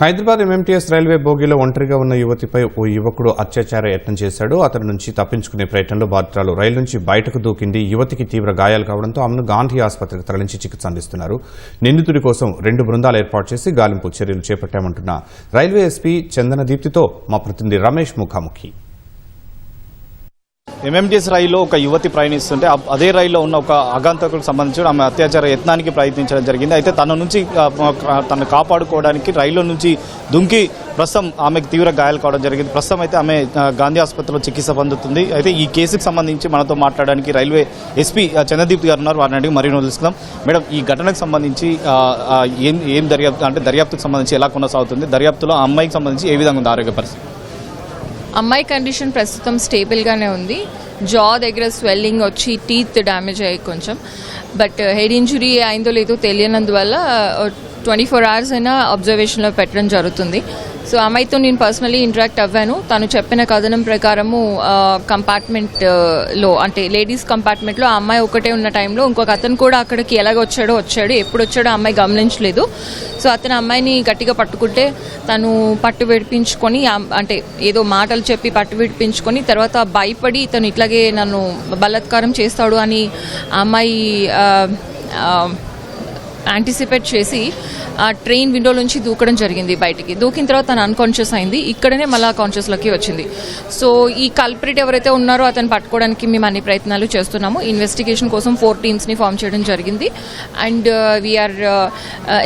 Hyderabad MMTS railway బోగీలో ఒంటరిగా ఉన్న యువతిపై ఓ యువకుడు అత్యాచార యత్నం చేశాడు. అతని నుంచి తప్పించుకునే ప్రయత్నంలో బాధితురాలు రైలు నుంచి బయటకు దూకింది. యువతికి తీవ్ర గాయాలు కావడంతో ఆమెను గాంధీ ఆసుపత్రికి తరలించి చికిత్స అందిస్తున్నారు. నిందితుడి కోసం రెండు బృందాలు ఏర్పాటు చేసి గాలింపు చర్యలు చేపట్టామంటున్న రైల్వే ఎస్పీ చందన దీప్తితో మా ప్రతినిధి రమేష్ ముఖాముఖి. ఎంఎంటీఎస్ రైల్లో ఒక యువతి ప్రయాణిస్తుంటే అదే రైల్లో ఉన్న ఒక అగాంతకులకు సంబంధించి ఆమె అత్యాచార యత్నానికి ప్రయత్నించడం జరిగింది. అయితే తన నుంచి తను కాపాడుకోవడానికి రైల్లో నుంచి దుంకి ప్రస్తుతం ఆమెకు తీవ్ర గాయాలు కావడం జరిగింది. ప్రస్తుతం అయితే ఆమె గాంధీ ఆసుపత్రిలో చికిత్స పొందుతుంది. అయితే ఈ కేసుకు సంబంధించి మనతో మాట్లాడడానికి రైల్వే ఎస్పీ చంద్రదీప్ గారు ఉన్నారు. వారిని అడిగి మరీ తెలుసుకుందాం. మేడం ఈ ఘటనకు సంబంధించి ఏం ఏం దర్యాప్తు అంటే దర్యాప్తుకు సంబంధించి ఎలా కొనసాగుతుంది? దర్యాప్తులో ఆ అమ్మాయికి సంబంధించి ఏ విధంగా ఉంది ఆరోగ్య పరిస్థితి? అమ్మాయి కండిషన్ ప్రస్తుతం స్టేబుల్గానే ఉంది. జా దగ్గర స్వెల్లింగ్ వచ్చి టీత్ డ్యామేజ్ అయ్యి కొంచెం. బట్ హెడ్ ఇంజురీ అయిందో లేదో తెలియనందువల్ల ట్వంటీ ఫోర్ అవర్స్ అయినా అబ్జర్వేషన్లో పెట్టడం జరుగుతుంది. సో అమ్మాయితో నేను పర్సనలీ ఇంటరాక్ట్ అవ్వాను. తను చెప్పిన కథనం ప్రకారము కంపార్ట్మెంట్లో అంటే లేడీస్ కంపార్ట్మెంట్లో ఆ అమ్మాయి ఒకటే ఉన్న టైంలో ఇంకొక అతను కూడా అక్కడికి ఎలాగ వచ్చాడో వచ్చాడు ఎప్పుడు వచ్చాడో అమ్మాయి గమనించలేదు. సో అతను అమ్మాయిని గట్టిగా పట్టుకుంటే తను పట్టు విడిపించుకొని అంటే ఏదో మాటలు చెప్పి పట్టు విడిపించుకొని తర్వాత భయపడి తను ఇట్లాగే నన్ను బలాత్కారం చేస్తాడు అని అమ్మాయి యాంటిసిపేట్ చేసి ఆ ట్రైన్ విండో నుంచి దూకడం జరిగింది బయటికి. దూకిన తర్వాత తను అన్కాన్షియస్ అయింది. ఇక్కడనే మళ్ళీ కాన్షియస్లోకి వచ్చింది. సో ఈ కల్పరేట్ ఎవరైతే ఉన్నారో అతను పట్టుకోవడానికి మేము అన్ని ప్రయత్నాలు చేస్తున్నాము. ఇన్వెస్టిగేషన్ కోసం ఫోర్ టీమ్స్ని ఫామ్ చేయడం జరిగింది. And we're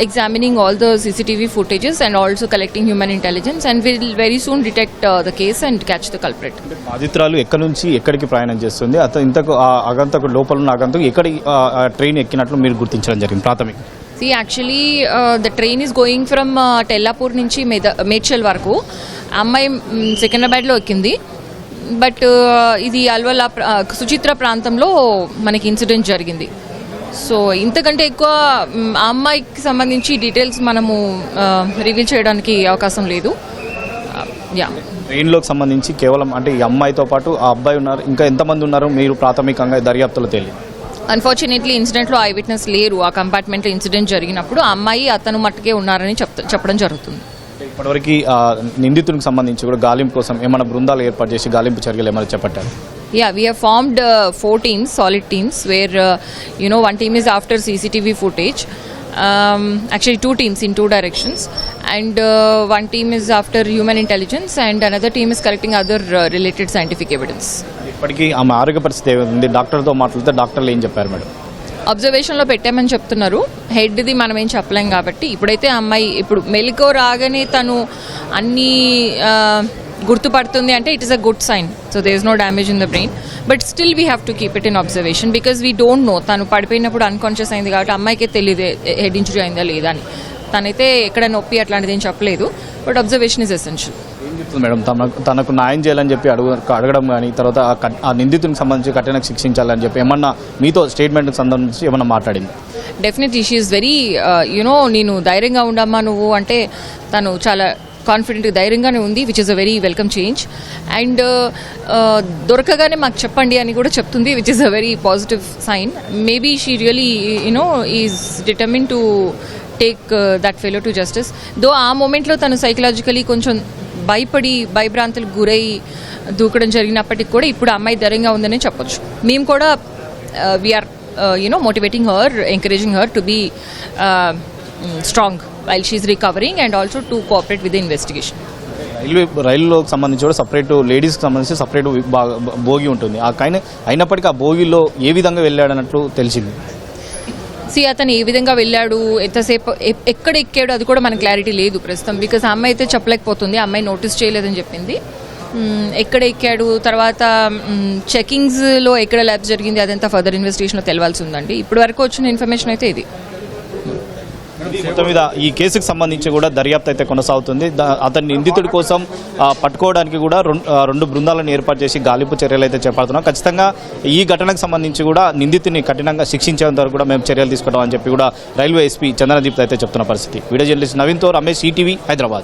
examining all the CCTV footages and also collecting human intelligence and will very soon detect the case and catch the culprit బాధితురాలు ఎక్కడి నుంచి ఎక్కడికి ప్రయాణం చేస్తుంది? అతను ఇంతకు అగంతకు లోపల ఉన్న అగంతకు ఎక్కడి ట్రైన్ ఎక్కినట్లు మీరు గుర్తించడం జరిగింది ప్రాథమిక see actually the train is going from Tellapur నుంచి మెద మేడ్చల్ వరకు. అమ్మాయి సికింద్రాబాద్లో ఎక్కింది. బట్ uh, ఇది అల్వల్ సుచిత్ర ప్రాంతంలో మనకి ఇన్సిడెంట్ జరిగింది. సో ఇంతకంటే ఎక్కువ ఆ అమ్మాయికి సంబంధించి డీటెయిల్స్ మనము రివీల్ చేయడానికి అవకాశం లేదు. Uh, యా ట్రైన్లోకి సంబంధించి కేవలం అంటే ఈ అమ్మాయితో పాటు ఆ అబ్బాయి ఉన్నారు. ఇంకా ఎంతమంది ఉన్నారు మీరు ప్రాథమికంగా దర్యాప్తులో తెలియదు అన్ఫార్చునేట్లీ ఇన్సిడెంట్లో ఐ విట్నెస్ లేరు. ఆ కంపార్ట్మెంట్లో ఇన్సిడెంట్ జరిగినప్పుడు ఆ అమ్మాయి అతను మట్టుకే ఉన్నారని చెప్పడం జరుగుతుంది. ఇప్పటివరకు నిందితునికి సంబంధించి కూడా గాలింపు కోసం ఏమైనా బృందాలు ఏర్పాటు చేసి గాలింపు చర్యలు ఏమైనా చేపట్టారు? Yeah, we have formed uh, four teams, solid teams, where uh, you know one team is after CCTV footage. Um, actually, two teams in two directions, and uh, one team is after human intelligence, and another team is collecting other uh, related scientific evidence. ఇప్పటికీ ఆమె ఆరోగ్య పరిస్థితి ఏమైంది డాక్టర్తో మాట్లాడితే డాక్టర్లు ఏం చెప్పారు మేడం అబ్జర్వేషన్లో పెట్టామని చెప్తున్నారు హెడ్ది మనం ఏం చెప్పలేం కాబట్టి ఇప్పుడైతే ఆ అమ్మాయి ఇప్పుడు మెలికో రాగానే తను అన్ని గుర్తుపడుతుంది అంటే it is a good sign so there is no damage in the brain but still we have to keep it in observation because we don't know తను పడిపోయినప్పుడు అన్కాన్షియస్ అయింది కాబట్టి అమ్మాయికే తెలియదు హెడ్ ఇంజరీ అయిందా లేదా అని. తనైతే ఎక్కడ నొప్పి అట్లాంటిది ఏం చెప్పలేదు. బట్ అబ్జర్వేషన్ ఇస్ ఎసెన్షియల్ ఏం చెప్తుంది మేడం? తనకు తనకు న్యాయం చేయాలని చెప్పి అడుగు అడగడం కానీ తర్వాత ఆ నిందితునికి సంబంధించి కఠినంగా శిక్షించాలని చెప్పి ఏమన్నా మీతో స్టేట్మెంట్కి సంబంధించి ఏమన్నా మాట్లాడింది? డెఫినెట్లీ షీఈస్ వెరీ యునో నేను ధైర్యంగా ఉండమ్మా నువ్వు అంటే తను చాలా కాన్ఫిడెంట్ ధైర్యంగానే ఉంది which is a very welcome change and దొరకగానే మాకు చెప్పండి అని కూడా చెప్తుంది which is a very positive sign maybe she really you know is determine to take that fellow to justice though ఆ మూమెంట్లో తను సైకలాజికలీ కొంచెం భయపడి భయభ్రాంతులకు గురై దూకడం జరిగినప్పటికి కూడా ఇప్పుడు అమ్మాయి ధైర్యంగా ఉందని చెప్పొచ్చు. మేము కూడా we're you know motivating her encouraging her to be strong while she recovering and also to cooperate with investigation railway రైలులోకి సంబంధించి కూడా సపరేట్ లేడీస్కి సంబంధించి సపరేట్ భోగి ఉంటుంది. ఆ కైన అయినప్పటికీ ఆ భోగిలో ఏ విధంగా వెళ్ళాడన్నట్లు తెలిసింది. సి అతను ఏ విధంగా వెళ్ళాడు ఎంతసేపు ఎక్కడ ఎక్కాడు అది కూడా మనకు క్లారిటీ లేదు ప్రస్తుతం. బికాస్ అమ్మాయి అయితే చెప్పలేకపోతుంది అమ్మాయి నోటీస్ చేయలేదని చెప్పింది. ఎక్కడ ఎక్కాడు తర్వాత చెకింగ్స్లో ఎక్కడ ల్యాబ్స్ జరిగింది అదంతా ఫర్దర్ ఇన్వెస్టిగేషన్లో తెలవాల్సి ఉందండి. ఇప్పటి వరకు వచ్చిన ఇన్ఫర్మేషన్ అయితే ఇది. మొత్తం మీద ఈ కేసుకు సంబంధించి కూడా దర్యాప్తు అయితే కొనసాగుతుంది. దా- అతని నిందితుడి కోసం పట్టుకోవడానికి కూడా రెండు బృందాలను ఏర్పాటు చేసి గాలింపు చర్యలు అయితే చేపడుతున్నాం. ఖచ్చితంగా ఈ ఘటనకు సంబంధించి కూడా నిందితుని కఠినంగా శిక్షించేంత వరకు కూడా మేము చర్యలు తీసుకుంటాం అని చెప్పి కూడా రైల్వే ఎస్పీ చంద్రదీప్ అయితే చెప్తున్న పరిస్థితి. వీడియో జర్నలిస్ట్ నవీన్తో రమేష్ ఈటీవీ హైదరాబాద్.